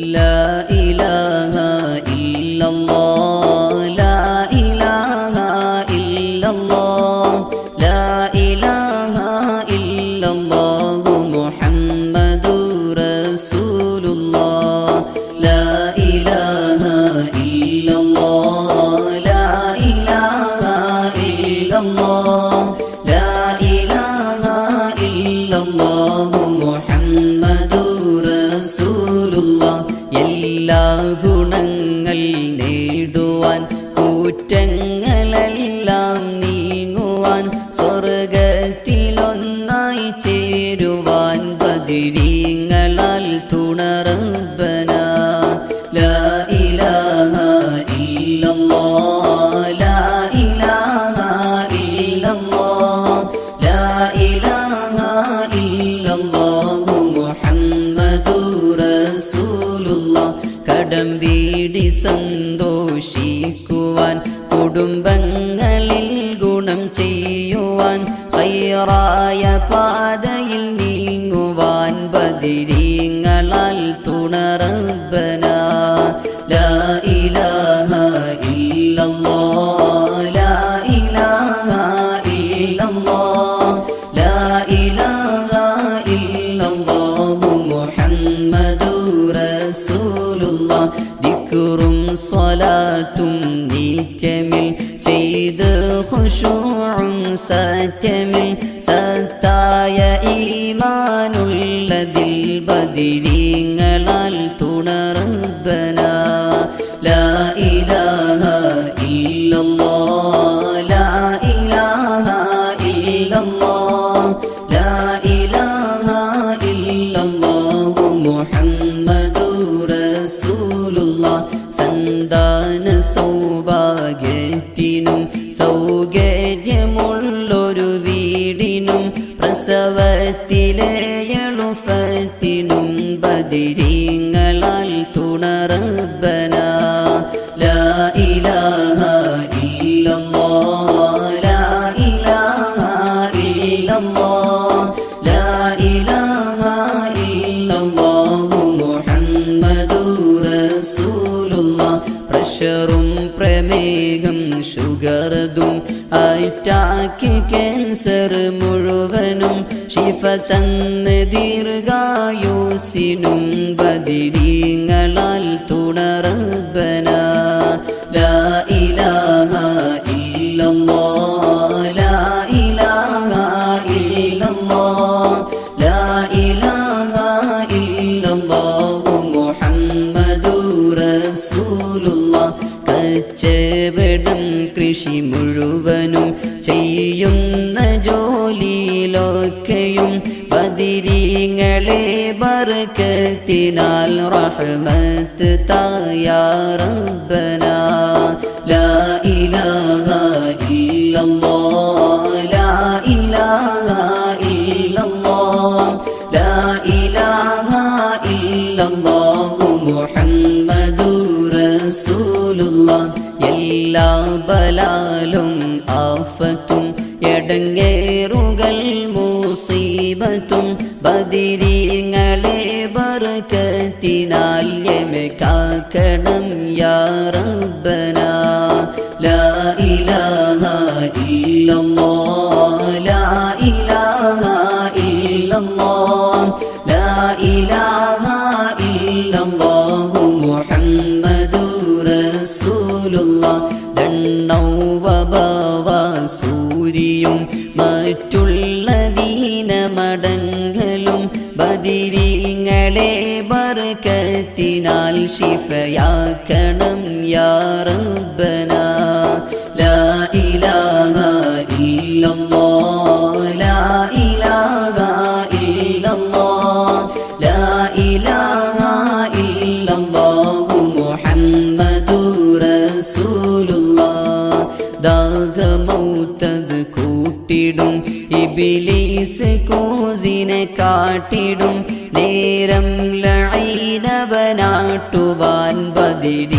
Allah കൂറ്റങ്ങളെല്ലാം നീങ്ങുവാൻ സ്വർഗത്തിലൊന്നായി ചേരുവാൻ പതിരീങ്ങളാൽ തുണറബന ಬಂದ ചെയ്ത് ഖുശൂഉം സത്യമിൽ സത്തായ ഈമാനുള്ളതിൽ ബദിരീങ്ങളാൽ തുണറബന ലാ ഇലാഹ ഇല്ലല്ലാഹ് ലാ ഇലാഹ ഇല്ലല്ലാഹ് ലാ ഇലാഹ ഇല്ലല്ലാഹു പ്രസവത്തിലെ എളുപ്പത്തിനും ബദിരീങ്ങളാൽ തുണറബന ലാ അറ്റാക്ക് ക്യാൻസർ മുഴുവനും ശിഫ തന്ന ദീർഘായുസിനും ബദിരീങ്ങളാൽ തുണറബന ലാ ഇലാഹ ലാ ഇലാഹ ലാ ഇലാഹ കൃഷി മുഴുവനും ജോലിയിലൊക്കെയും ബദിരീങ്ങളെ ബർക്കത്തിനാൽ റഹ്മത്ത് തായാറബന ലാ ബദിരീങ്ങളെ ബർക്കത്തിനാൽ യമെ കാക്കണം യാ റബ്ബന. ലാ ഇലാഹ ഇല്ലല്ലാഹ് ബദിരീങ്ങളെ ബർക്കത്തിനാൽ ശിഫയാക്കണം യാ റബ്ബന. ലാ ഇലാഹ ഇല്ലല്ലാഹ് ലാ ഇലാഹ കാട്ടിടും നേരം ലൈനവനാട്ടുവാൻ ബദിരീങ്ങളാൽ